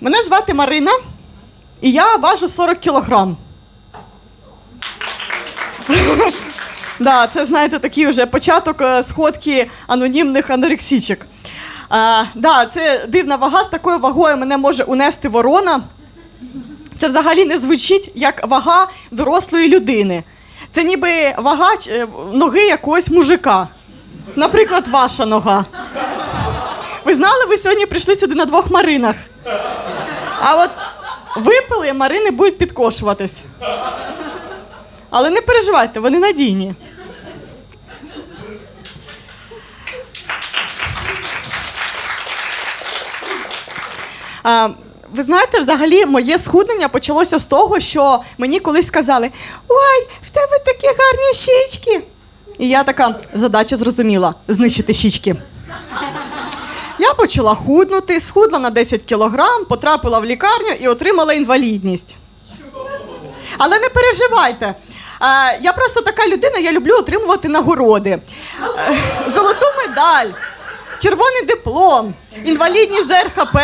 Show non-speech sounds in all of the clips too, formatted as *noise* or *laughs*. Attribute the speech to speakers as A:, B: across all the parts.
A: Мене звати Марина, і я важу 40 кілограм. *laughs* Да, це, знаєте, такий вже початок е, сходки анонімних анорексічок. А, да, це дивна вага, з такою вагою мене може унести ворона. Це взагалі не звучить як вага дорослої людини. Це ніби вага е, ноги якогось мужика. Наприклад, ваша нога. Ви знали, ви сьогодні прийшли сюди на двох маринах. А от випили, марини будуть підкошуватись. Але не переживайте, вони надійні. А, ви знаєте, взагалі моє схуднення почалося з того, що мені колись сказали: Ой, в тебе такі гарні щічки. І я така задача зрозуміла знищити щічки. Почала худнути, схудла на 10 кілограм, потрапила в лікарню і отримала інвалідність. Але не переживайте. Я просто така людина, я люблю отримувати нагороди. Е, Золоту медаль, червоний диплом, інвалідність з РХП.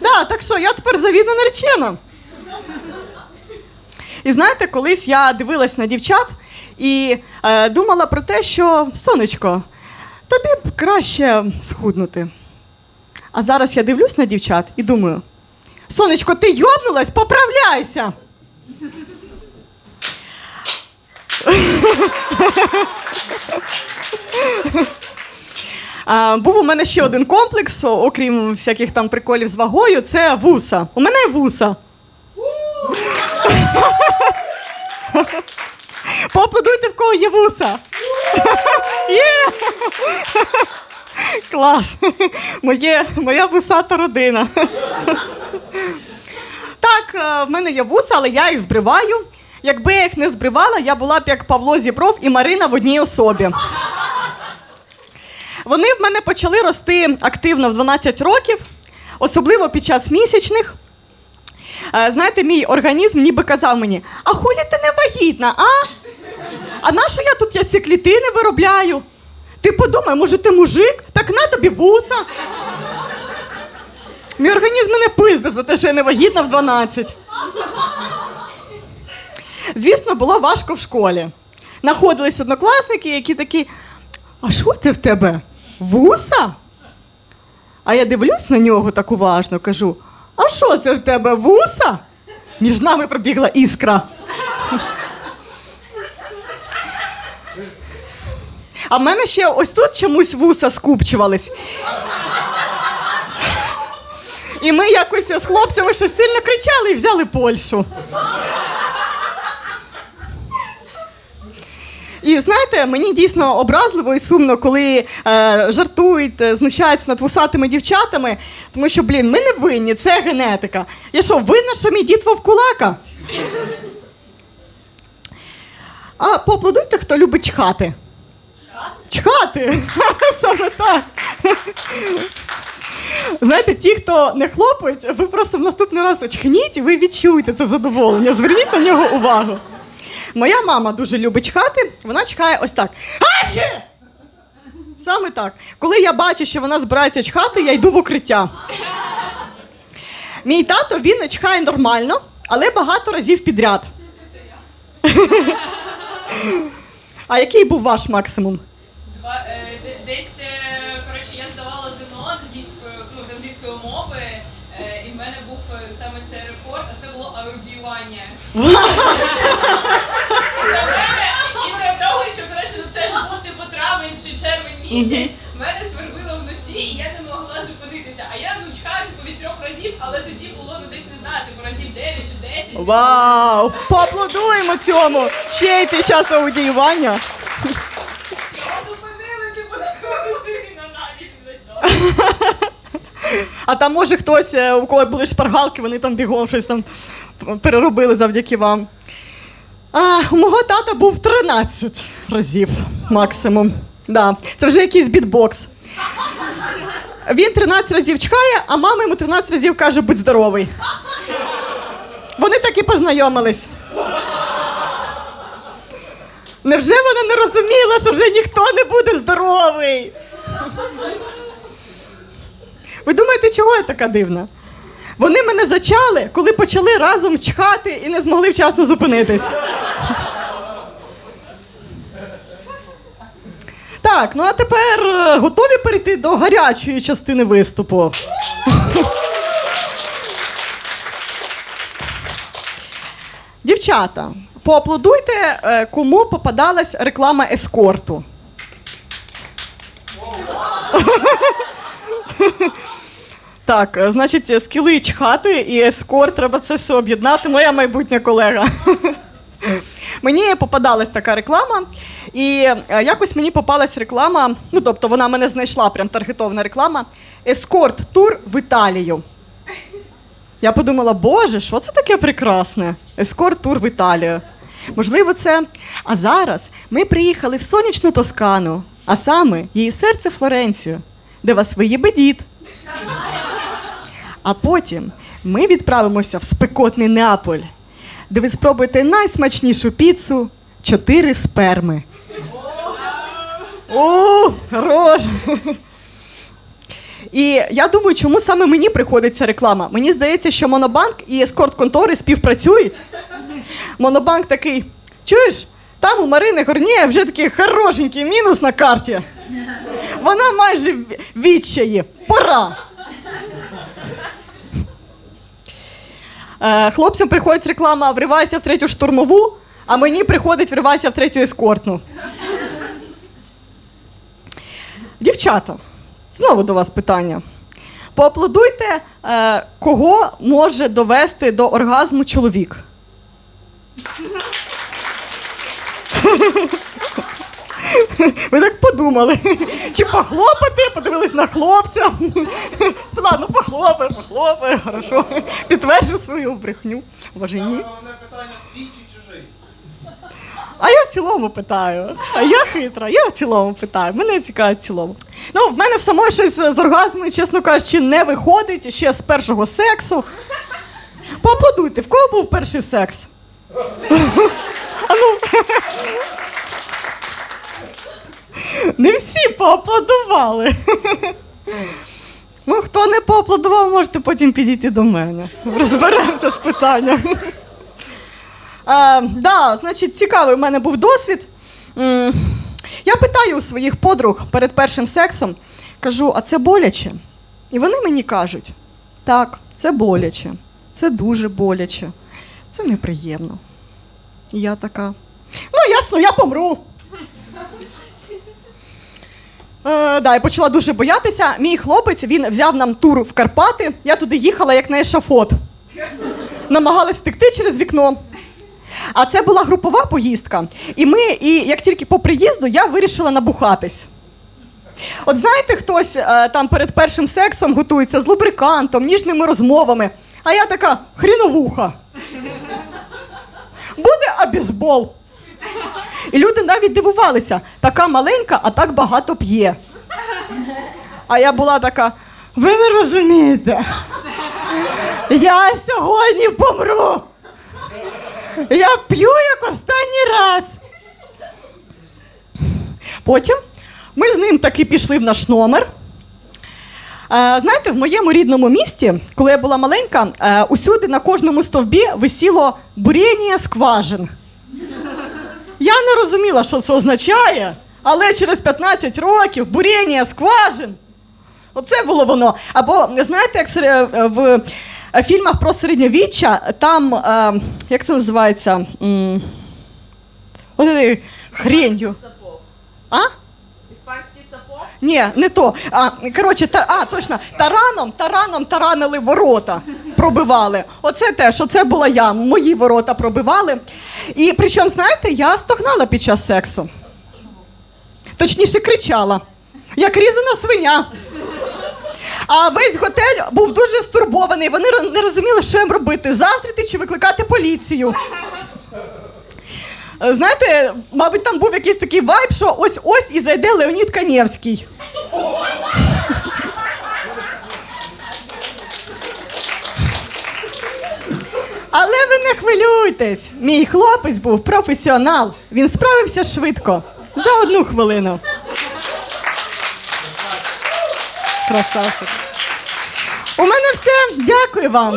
A: Да, так що я тепер завідна наречена. І знаєте, колись я дивилась на дівчат і е, думала про те, що сонечко, тобі б краще схуднути. А зараз я дивлюсь на дівчат і думаю: сонечко, ти йобнулась, поправляйся! А, був у мене ще один комплекс, окрім всяких там приколів з вагою, це вуса. У мене є вуса. Поаплодуйте, в кого є вуса. Є! Клас. Моє, моя вусата родина. Так, е, в мене є вуса, але я їх збриваю. Якби я їх не збривала, я була б як Павло Зібров і Марина в одній особі. Вони в мене почали рости активно в 12 років, особливо під час місячних. Е, Знаєте, мій організм ніби казав мені: а хулі ти не вагітна, а? А нащо я тут яйцеклітини виробляю? Ти подумай, може ти мужик? Так на тобі вуса. Мій організм мене пиздив за те, що я не вагітна в 12. Звісно, було важко в школі. Находились однокласники, які такі: а що це в тебе? Вуса? А я дивлюсь на нього так уважно, кажу: а що це в тебе вуса? Між нами пробігла іскра. А в мене ще ось тут чомусь вуса скупчувались. І ми якось з хлопцями щось сильно кричали і взяли Польщу. І знаєте, мені дійсно образливо і сумно, коли е, жартують, е, знущаються над вусатими дівчатами, тому що, блін, ми не винні, це генетика. Я що, винна, що мій дід вовкулака? А поаплодуйте, хто любить чхати. Чхати! *laughs* Саме так. Знаєте, ті, хто не хлопають, ви просто в наступний раз чхніть, і ви відчуєте це задоволення. Зверніть на нього увагу. Моя мама дуже любить чхати, вона чхає ось так. Ай! Саме так. Коли я бачу, що вона збирається чхати, я йду в укриття. Мій тато він чхає нормально, але багато разів підряд. *laughs* А який був ваш максимум?
B: Два- е, де- Десь, е, коротше, я здавала ЗНО англійською, ну, з англійської мови, е, і в мене був е, саме цей рекорд, а це було аудіювання. Це в мене, і це того, що, коротше, ну це ж був типу травень чи червень місяць, мене свербило в носі, і я не могла зупинитися. А я ну чхаю типу, від трьох разів, але тоді було ну десь не знаю, типу разів 9 чи 10.
A: Вау! Поаплодуємо цьому! Ще й під час аудіювання.
B: Зупинили, типу, на хвилину навіть за цього.
A: А там, може, хтось, е, у кого були шпаргалки, вони там бігом щось там переробили завдяки вам. А, у мого тата був 13 разів максимум. Да. Це вже якийсь бітбокс. Він 13 разів чхає, а мама йому 13 разів каже, будь здоровий. Вони так і познайомились. Невже вона не розуміла, що вже ніхто не буде здоровий? Ви думаєте, чого я така дивна? Вони мене зачали, коли почали разом чхати і не змогли вчасно зупинитись. Так, ну а тепер е, готові перейти до гарячої частини виступу. Дівчата, поаплодуйте, е, кому попадалась реклама ескорту. Так, е, значить, скіли чхати і ескорт, треба це все об'єднати. Моя майбутня колега. *laughs* Мені попадалась така реклама, і е, якось мені попалась реклама. Ну, тобто, вона мене знайшла, прям таргетована реклама. Ескорт-тур в Італію. Я подумала, боже, що це таке прекрасне? Ескорт-тур в Італію. Можливо, це. А зараз ми приїхали в сонячну Тоскану, а саме її серце Флоренцію, де вас виїбе дід. А потім ми відправимося в спекотний Неаполь, де ви спробуєте найсмачнішу піцу чотири сперми. О, хорош! І я думаю, чому саме мені приходиться реклама? Мені здається, що Монобанк і ескорт-контори співпрацюють. Монобанк такий: чуєш, там у Марини Горніє вже такий хорошенький мінус на карті. Вона майже в відчаї. Пора. Хлопцям приходить реклама вривайся в третю штурмову, а мені приходить вривайся в третю ескортну. Дівчата, знову до вас питання. Поаплодуйте, е, кого може довести до оргазму чоловік. Ви так подумали. Чи похлопати, подивились на хлопця. Ладно, похлопай, похлопай, хорошо. Підтверджу свою брехню. Може, ні.
C: Головне питання свій чужий?
A: А я в цілому питаю. А я хитра, я в цілому питаю. Мене цікавить в цілому. Ну, в мене в самої щось з оргазму, чесно кажучи, не виходить ще з першого сексу. Поаплодуйте, в кого був перший секс? А ну. Не всі поаплодували. Ну, хто не поаплодував, можете потім підійти до мене. Розберемося з питанням. Е, да, значить, цікавий у мене був досвід. Я питаю у своїх подруг перед першим сексом, кажу, а це боляче? І вони мені кажуть: так, це боляче, це дуже боляче, це неприємно. І я така. Ну, ясно, я помру. Е, да, я почала дуже боятися. Мій хлопець він взяв нам тур в Карпати. Я туди їхала як на ешафот. Намагалась втекти через вікно. А це була групова поїздка. І ми, і як тільки по приїзду, я вирішила набухатись. От знаєте, хтось е, там перед першим сексом готується з лубрикантом, ніжними розмовами, а я така хріновуха. Буде абізбол. І люди навіть дивувалися, така маленька, а так багато п'є. А я була така: ви не розумієте. Я сьогодні помру. Я п'ю як останній раз. Потім ми з ним таки пішли в наш номер. Е, знаєте, в моєму рідному місті, коли я була маленька, е, усюди на кожному стовбі висіло буріння скважин. Я не розуміла, що це означає, але через 15 років буріння скважин. Оце було воно. Або знаєте, як сере- в е, фільмах про середньовіччя, там, е, як це називається? От хренью. А?
B: Іспанський сапог?
A: Ні, не то. А, коротше, та, а, точно, тараном, тараном таранили ворота, пробивали. Оце теж, оце була я. Мої ворота пробивали. І причому, знаєте, я стогнала під час сексу. Точніше, кричала, як різана свиня. А весь готель був дуже стурбований. Вони не розуміли, що їм робити: заздрити чи викликати поліцію. Знаєте, мабуть, там був якийсь такий вайб, що ось ось і зайде Леонід Канєвський. Але ви не хвилюйтесь. Мій хлопець був професіонал. Він справився швидко. За одну хвилину. Красавчик. У мене все. Дякую вам.